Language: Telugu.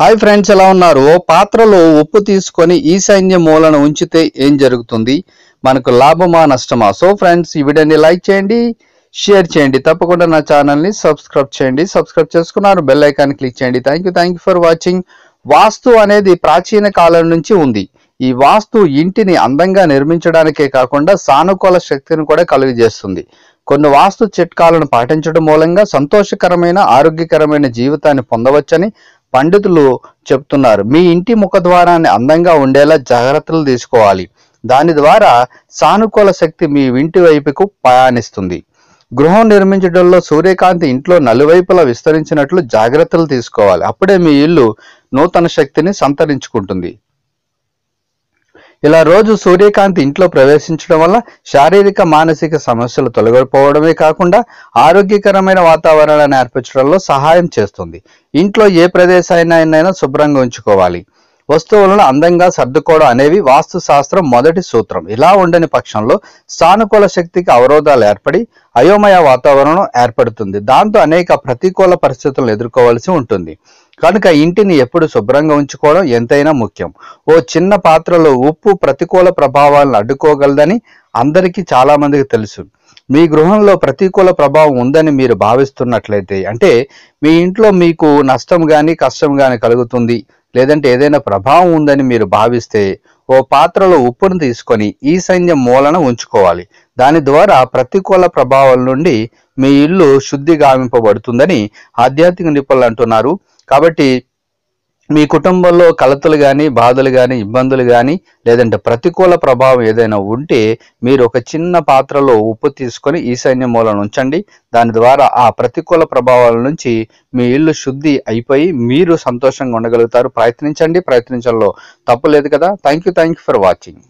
హాయ్ ఫ్రెండ్స్ ఎలా ఉన్నారు? పాత్రలో ఉప్పు తీసుకొని ఈశాన్య మూలను ఉంచితే ఏం జరుగుతుంది? మనకు లాభమా నష్టమా? సో ఫ్రెండ్స్ ఈ వీడియోని లైక్ చేయండి షేర్ చేయండి. తప్పకుండా నా ఛానల్ని సబ్స్క్రైబ్ చేయండి. సబ్స్క్రైబ్ చేసుకున్నారు బెల్ ఐకాన్ క్లిక్ చేయండి. Thank you thank you for watching వాస్తు అనేది ప్రాచీన కాలం నుంచి ఉంది. ఈ వాస్తు ఇంటిని అందంగా నిర్మించడానికే కాకుండా సానుకూల శక్తిని కూడా కలుగజేస్తుంది. కొన్ని వాస్తు చిట్కాలను పాటించడం మూలంగా సంతోషకరమైన ఆరోగ్యకరమైన జీవితాన్ని పొందవచ్చని పండితులు చెప్తున్నారు. మీ ఇంటి ముఖద్వారాన్ని అందంగా ఉండేలా జాగ్రత్తలు తీసుకోవాలి. దాని ద్వారా సానుకూల శక్తి మీ ఇంటి వైపుకు ప్రయాణిస్తుంది గృహం నిర్మించడంలో సూర్యకాంతి ఇంట్లో నలువైపులా విస్తరించినట్లు జాగ్రత్తలు తీసుకోవాలి. అప్పుడే మీ ఇల్లు నూతన శక్తిని సంతరించుకుంటుంది. ఇలా రోజు సూర్యకాంతి ఇంట్లో ప్రవేశించడం వల్ల శారీరక మానసిక సమస్యలు తొలగిపోవడమే కాకుండా ఆరోగ్యకరమైన వాతావరణాన్ని ఏర్పరచడంలో సహాయం చేస్తుంది. ఇంట్లో ఏ ప్రదేశాన్నైనా శుభ్రంగా ఉంచుకోవాలి. వస్తువులను అందంగా సర్దుకోవడం అనేవి వాస్తు శాస్త్రం మొదటి సూత్రం. ఇలా ఉండని పక్షంలో సానుకూల శక్తికి అవరోధాలు ఏర్పడి అయోమయ వాతావరణం ఏర్పడుతుంది. దాంతో అనేక ప్రతికూల పరిస్థితులను ఎదుర్కోవాల్సి ఉంటుంది. కనుక ఇంటిని ఎప్పుడు శుభ్రంగా ఉంచుకోవడం ఎంతైనా ముఖ్యం. ఓ చిన్న పాత్రలో ఉప్పు ప్రతికూల ప్రభావాలను అడ్డుకోగలదని అందరికీ చాలా మందికి తెలుసు. మీ గృహంలో ప్రతికూల ప్రభావం ఉందని మీరు భావిస్తున్నట్లయితే అంటే మీ ఇంట్లో మీకు నష్టం కానీ కష్టం కానీ కలుగుతుంది లేదంటే ఏదైనా ప్రభావం ఉందని మీరు భావిస్తే ఓ పాత్రలో ఉప్పును తీసుకొని ఈ సైన్యం మూలన ఉంచుకోవాలి. దాని ద్వారా ప్రతికూల ప్రభావాల నుండి మీ ఇల్లు శుద్ధి గావింపబడుతుందని ఆధ్యాత్మిక నిపుణులు అంటున్నారు. కాబట్టి మీ కుటుంబంలో కలతలు కానీ బాధలు కానీ ఇబ్బందులు కానీ లేదంటే ప్రతికూల ప్రభావం ఏదైనా ఉంటే మీరు ఒక చిన్న పాత్రలో ఉప్పు తీసుకొని ఈశాన్య మూలను ఉంచండి దాని ద్వారా ఆ ప్రతికూల ప్రభావాల నుంచి మీ ఇల్లు శుద్ధి అయిపోయి మీరు సంతోషంగా ఉండగలుగుతారు. ప్రయత్నించండి. ప్రయత్నించడంలో తప్పు లేదు కదా. Thank you thank you for watching